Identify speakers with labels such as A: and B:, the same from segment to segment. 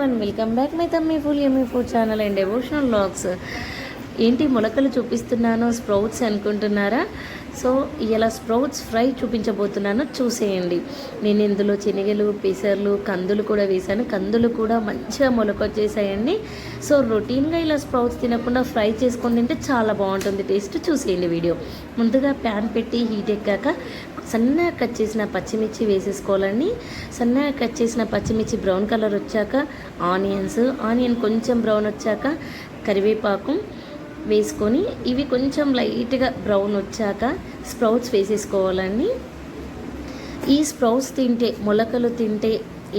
A: everyone welcome back my tummy full yummy food channel and devotional logs ఏంటి మొలకలు చూపిస్తున్నాను sprouts అనుకుంటున్నారా so ఇలా స్ప్రౌట్స్ ఫ్రై చూపించబోతున్నాను చూసేయండి నేను ఇందులో శనగలు పెసర్లు కందులు కూడా వేశాను కందులు కూడా మంచిగా మొలకొచ్చేసాయండి సో రొటీన్గా ఇలా స్ప్రౌట్స్ తినకుండా ఫ్రై చేసుకొని తింటే చాలా బాగుంటుంది టేస్ట్ చూసేయండి వీడియో ముందుగా ప్యాన్ పెట్టి హీట్ ఎక్కాక సన్నగా కట్ చేసిన పచ్చిమిర్చి వేసేసుకోవాలండి సన్నగా కట్ చేసిన పచ్చిమిర్చి బ్రౌన్ కలర్ వచ్చాక ఆనియన్స్ ఆనియన్ కొంచెం బ్రౌన్ వచ్చాక కరివేపాకు వేసుకొని ఇవి కొంచెం లైట్గా బ్రౌన్ వచ్చాక స్ప్రౌట్స్ వేసేసుకోవాలండి ఈ స్ప్రౌట్స్ తింటే మొలకలు తింటే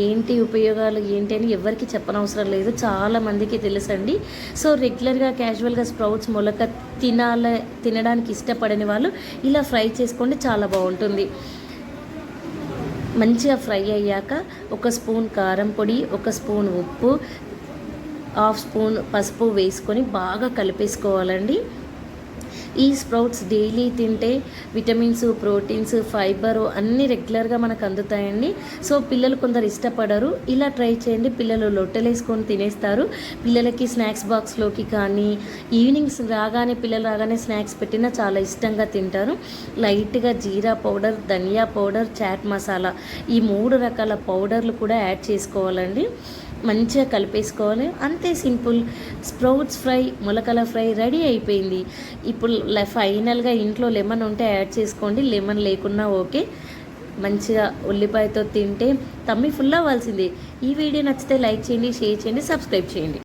A: ఏంటి ఉపయోగాలు ఏంటి అని ఎవరికి చెప్పనవసరం లేదు చాలామందికి తెలుసండి సో రెగ్యులర్గా క్యాజువల్గా స్ప్రౌట్స్ మొలక తినాల తినడానికి ఇష్టపడని వాళ్ళు ఇలా ఫ్రై చేసుకోండి చాలా బాగుంటుంది మంచిగా ఫ్రై అయ్యాక ఒక స్పూన్ కారం పొడి ఒక స్పూన్ ఉప్పు హాఫ్ స్పూన్ పసుపు వేసుకొని బాగా కలిపేసుకోవాలండి ఈ స్ప్రౌట్స్ డైలీ తింటే విటమిన్స్ ప్రోటీన్స్ ఫైబర్ అన్నీ రెగ్యులర్గా మనకు అందుతాయండి సో పిల్లలు కొందరు ఇష్టపడరు ఇలా ట్రై చేయండి పిల్లలు లొట్టెలేసుకొని తినేస్తారు పిల్లలకి స్నాక్స్ బాక్స్లోకి కానీ ఈవినింగ్స్ రాగానే పిల్లలు రాగానే స్నాక్స్ పెట్టినా చాలా ఇష్టంగా తింటారు లైట్గా జీరా పౌడర్ ధనియా పౌడర్ చాట్ మసాలా ఈ మూడు రకాల పౌడర్లు కూడా యాడ్ చేసుకోవాలండి మంచిగా కలిపేసుకోవాలి అంతే సింపుల్ స్ప్రౌట్స్ ఫ్రై మొలకల ఫ్రై రెడీ అయిపోయింది ఇప్పుడు ఫైనల్గా ఇంట్లో లెమన్ ఉంటే యాడ్ చేసుకోండి లెమన్ లేకున్నా ఓకే మంచిగా ఉల్లిపాయతో తింటే తమ్మి ఫుల్ అవ్వాల్సిందే ఈ వీడియో నచ్చితే లైక్ చేయండి షేర్ చేయండి సబ్స్క్రైబ్ చేయండి